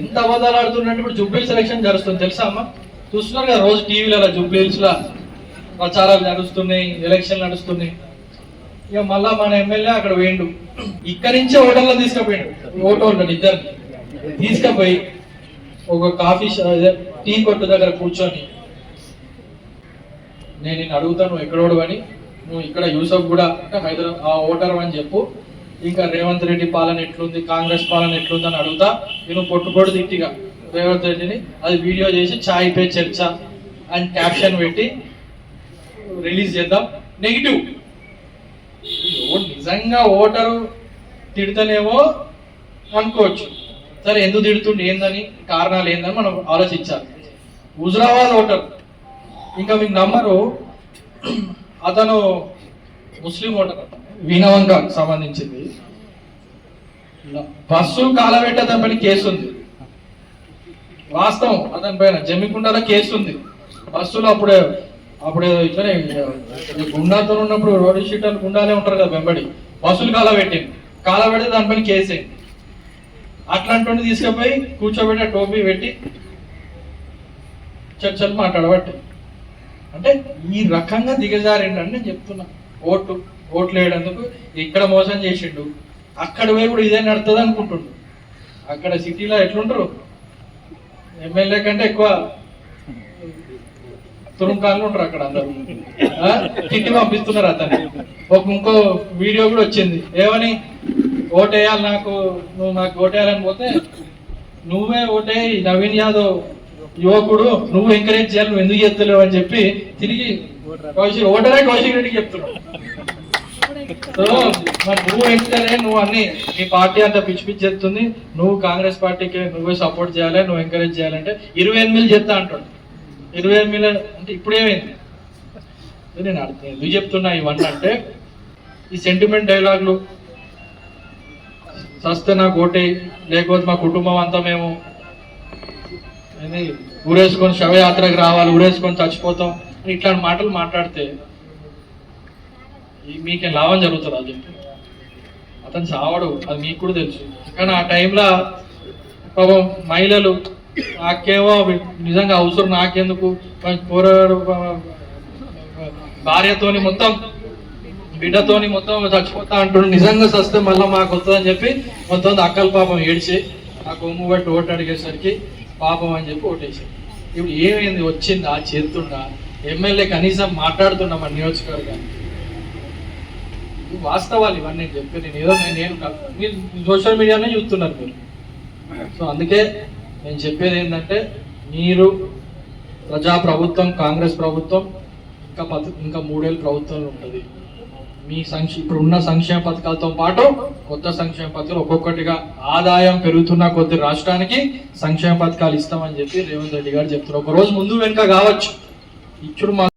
ఎంత అబద్ధాలు ఆడుతున్నట్టు ఇప్పుడు జూబ్లీ సెలక్షన్ జరుగుతుంది. తెలుసా అమ్మా? చూస్తున్నారు కదా రోజు టీవీలలో జూబ్లీస్లో ప్రచారాలు నడుస్తున్నాయి ఎలక్షన్లు నడుస్తున్నాయి. ఇక మళ్ళా మన ఎమ్మెల్యే అక్కడ వేయండు ఇక్కడి నుంచే ఓటర్లో తీసుకుపోయాడు. ఓటో ఉంటాడు ఇద్దరు. తీసుకుపోయి ఒక కాఫీ టీ కొట్టు దగ్గర కూర్చొని నేను నేను అడుగుతాను ఎక్కడోడు అని నువ్వు ఇక్కడ యూసఫ్ కూడా హైదరాబాద్ ఆ ఓటర్ అని చెప్పు. ఇంకా రేవంత్ రెడ్డి పాలన ఎట్లుంది కాంగ్రెస్ పాలన ఎట్లుంది అని అడుగుతా. నేను పొట్టుపోటు తిట్టిగా. రేవంత్ రెడ్డిని అది వీడియో చేసి ఛాయ్ పే చర్చ అని క్యాప్షన్ పెట్టి రిలీజ్ చేద్దాం. నెగిటివ్ నిజంగా ఓటరు తిడతనేమో అనుకోవచ్చు. సరే ఎందుకు తిడుతుండే ఏందని కారణాలు ఏందని మనం ఆలోచించాలి. హుజరాబాద్ ఓటర్. ఇంకా మీకు నమ్మరు అతను ముస్లిం ఓటర్. వినవంక సంబంధించింది. బస్సు కాలబెట్టేదని కేసు ఉంది వాస్తవం అతని పైన జమ్మికుంటలో కేసు ఉంది బస్సులో అప్పుడే అప్పుడే ఇట్లనే గుండాతో ఉన్నప్పుడు రోడ్డు షీటర్లు గుండాలే ఉంటారు కదా వెంబడి. బస్సులు కాలబెట్టింది కాలబెడితే దానిపైన కేసు అయింది అట్లాంటి తీసుకుపోయి కూర్చోబెట్టి టోపీ పెట్టి చర్చలు మాట్లాడబట్టి. అంటే ఈ రకంగా దిగజారిండని నేను చెప్తున్నా. ఓటు. ఓట్లు వేయడందుకు ఇక్కడ మోసం చేసిండు. అక్కడ పోయి కూడా ఇదే నడుతుంది అనుకుంటుండు అక్కడ సిటీలో ఎట్లుంటారు? ఎమ్మెల్యే కంటే ఎక్కువ తురుంకాలు ఉంటారు అక్కడ అందరూ? తిట్టి పంపిస్తున్నారు అతన్ని. ఒక ఇంకో వీడియో కూడా వచ్చింది. ఏమని? ఓటేయాలి నాకు నువ్వు నాకు ఓటేయాలని పోతే నువ్వే ఓటే నవీన్ యాదవ్ యువకుడు నువ్వు ఎంకరేజ్ చేయాలి నువ్వు ఎందుకు చేస్తలేవు అని చెప్పి తిరిగి కౌశిక్ ఓటరే కౌశిక్ రెడ్డికి చెప్తున్నావు సో మరి నువ్వు ఎంకరే నువ్వు అన్ని నీ పార్టీ అంతా పిచ్చి పిచ్చి చెప్తుంది. నువ్వు కాంగ్రెస్ పార్టీకి నువ్వే సపోర్ట్ చేయాలి నువ్వు ఎంకరేజ్ చేయాలంటే ఇరవై ఎనిమిది చెప్తా అంటాడు. ఇరవై ఎనిమిది అంటే ఇప్పుడేమైంది నేను అర్థం ఎందుకు చెప్తున్నా ఇవన్నీ అంటే ఈ సెంటిమెంట్ డైలాగులు సస్తే నాకు ఓటే లేకపోతే మా కుటుంబం అంతా మేము ఊరేసుకొని శవయాత్రకు రావాలి ఊరేసుకొని చచ్చిపోతాం ఇట్లాంటి మాటలు మాట్లాడితే మీకేం లాభం జరుగుతుంది అది చెప్పి. అతను చావడు అది మీకు కూడా తెలుసు. కానీ ఆ టైంలో పాపం మహిళలు నాకేమో నిజంగా అవసరం నాకెందుకు? పోరాడు భార్యతోని మొత్తం బిడ్డతోని మొత్తం చచ్చిపోతా అంటుండు. నిజంగా చస్తే మళ్ళీ మాకు వస్తుందని చెప్పి మొత్తం అక్కల పాపం ఏడిచి ఆ కొమ్ము బట్టి ఓటు అడిగేసరికి పాపం అని చెప్పి ఓటేసి. ఇప్పుడు ఏమైంది? వచ్చిందా? చేస్తుందా? ఎమ్మెల్యే కనీసం మాట్లాడుతున్నా మన నియోజకవర్గానికి? వాస్తవాలు ఇవన్నీ నేను చెప్పి నేను ఏదో నేను కాదు. మీరు సోషల్ మీడియానే చూస్తున్నారు మీరు. సో అందుకే నేను చెప్పేది ఏంటంటే మీరు ప్రజా ప్రభుత్వం కాంగ్రెస్ ప్రభుత్వం ఇంకా పథ ఇంకా మూడేళ్ళు ప్రభుత్వం ఉంటుంది. మీ సంక్ష ఇప్పుడు ఉన్న సంక్షేమ పథకాలతో పాటు కొత్త సంక్షేమ పథకాలు ఒక్కొక్కటిగా ఆదాయం పెరుగుతున్న కొద్ది రాష్ట్రానికి సంక్షేమ పథకాలు ఇస్తామని చెప్పి రేవంత్ రెడ్డి గారు చెప్తున్నారు. ఒక రోజు ముందు వెనుక కావచ్చు. ఇచ్చుడు మా